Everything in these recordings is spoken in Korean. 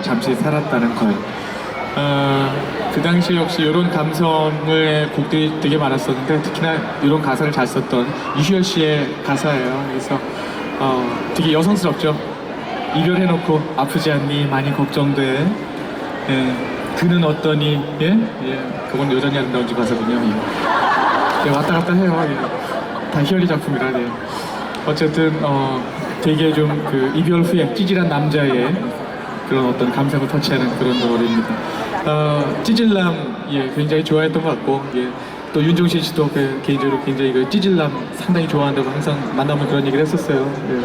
잠시 살았다는 걸. 어, 그 당시 역시 이런 감성의 곡들이 되게 많았었는데 특히나 이런 가사를 잘 썼던 이휘열 씨의 가사예요. 그래서 어, 되게 여성스럽죠. 이별해놓고 아프지 않니 많이 걱정돼. 예, 그는 어떠니? 예, 예, 그건 여전히 아름다운 집 가사군요. 예. 예, 왔다 갔다 해요. 예. 다 희열이 작품이라. 예. 어쨌든 어, 되게 좀 그 이별 후에 찌질한 남자의 그런 어떤 감성을 터치하는 그런 노래입니다. 어, 찌질남 예 굉장히 좋아했던 것 같고 예. 또 윤종신 씨도 그 개인적으로 굉장히 그 찌질남 상당히 좋아한다고 항상 만나면 그런 얘기를 했었어요. 예.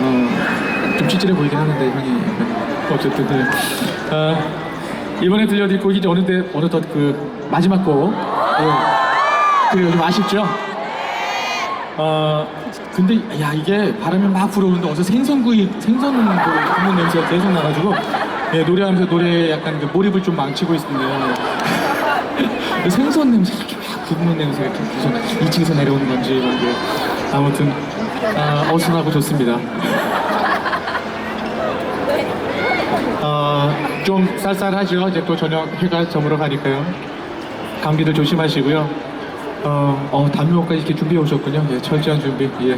어, 좀 찌질해 보이긴 하는데 형이 어쨌든 네. 아, 이번에 들려드릴 곡이 어느새 어느덧 그 마지막 곡 예. 그리고 좀 아쉽죠? 어 근데 야 이게 바람이 막 불어오는데 어서 생선구이 생선 그 굽는 냄새가 계속 나가지고 예, 노래하면서 노래 약간 그 몰입을 좀 망치고. 그 생선 냄새 이렇게 막 굽는 냄새가 이렇게 계속 2층에서 내려오는 건지 이런 게 아무튼 아, 어수선하고 좋습니다. 어, 좀 쌀쌀하죠. 이제 또 저녁 해가 저물어 가니까요. 감기들 조심하시고요. 어, 어 담요까지 이렇게 준비해 오셨군요. 예, 철저한 준비. 예.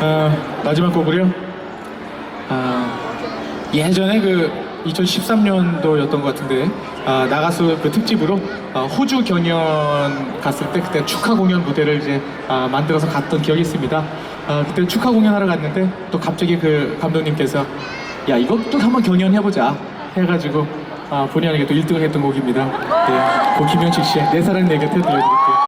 어, 마지막 곡으로요. 아, 예전에 그 2013년도였던 것 같은데 아, 나가수 그 특집으로 아, 호주 경연 갔을 때 그때 축하 공연 무대를 이제 아, 만들어서 갔던 기억이 있습니다. 아, 그때 축하 공연 하러 갔는데 또 갑자기 그 감독님께서 야 이것도 한번 경연해보자 해가지고 아, 본의 아니게 또 1등을 했던 곡입니다. 예, 고 김현식 씨의 내 사랑 내 곁에 들려드릴게요.